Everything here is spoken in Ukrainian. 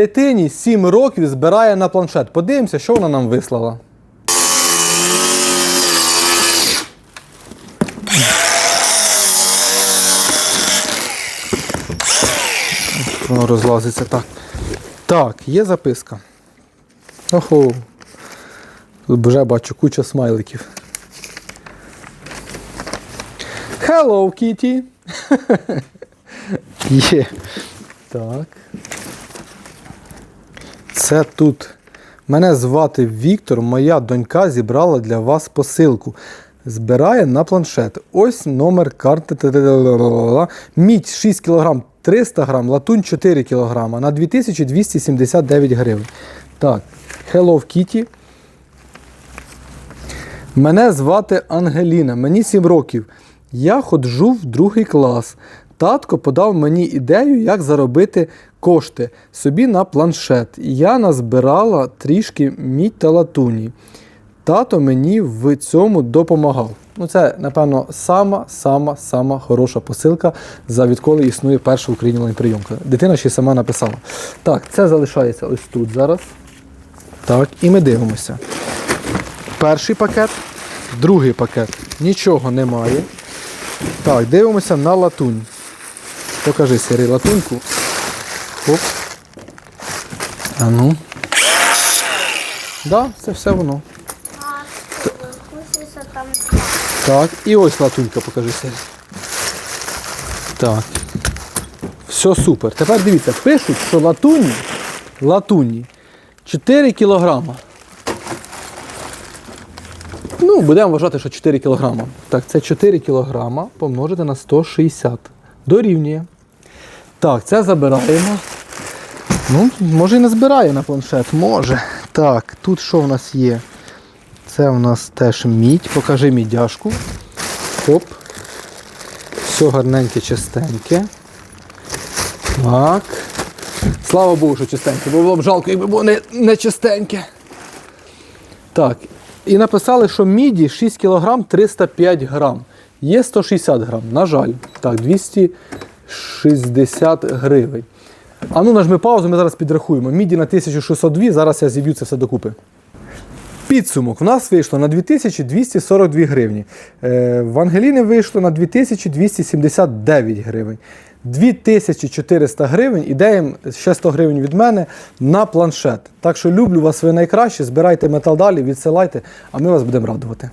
Дитині 7 років збирає на планшет. Подивимося, що вона нам вислала. Воно розлазиться так. Так, є записка. Охо. Тут вже бачу куча смайликів. Hello, Kitty. Є. Так. Це тут. Мене звати Віктор, моя донька зібрала для вас посилку. Збирає на планшет. Ось номер карти. Мідь 6 кг 300 грам, латунь 4 кг на 2279 гривень. Так, Hello Kitty. Мене звати Ангеліна, мені 7 років. Я ходжу в другий клас. Татко подав мені ідею, як заробити кошти собі на планшет. Я назбирала трішки мідь та латуні. Тато мені в цьому допомагав. Ну, це, напевно, сама, сама, сама хороша посилка, за відколи існує перша в Україні онлайн-прийомка. Дитина ще сама написала. Так, це залишається ось тут зараз. Так, і ми дивимося. Перший пакет, другий пакет. Нічого немає. Так, дивимося на латунь. Покажи Сірий латуньку. Оп. А ну. Да, це все воно. Так, і ось латунька, покажи Сірий. Так. Все супер. Тепер дивіться, пишуть, що латуні, латуні 4 кілограма. Ну, будемо вважати, що 4 кілограма. Так, це 4 кілограма помножити на 160. Дорівнює. Так, це забираємо. Ну, може і не збирає на планшет, може. Так, тут що в нас є? Це в нас теж мідь. Покажи мідяшку. Хоп. Все гарненьке, чистеньке. Так. Слава Богу, що чистеньке, бо було б жалко, якби було не, не чистеньке. Так. І написали, що міді 6 кг 305 грам. Є 160 грам, на жаль. Так, 260 гривень. А ну нажми паузу, ми зараз підрахуємо. Міді на 1602, зараз я зіб'ю це все докупи. Підсумок в нас вийшло на 2242 гривні. Е, в Ангеліни вийшло на 2279 гривень. 2400 гривень ідеям ще 100 гривень від мене на планшет. Так що люблю вас ви найкраще, збирайте метал далі, відсилайте, а ми вас будемо радувати.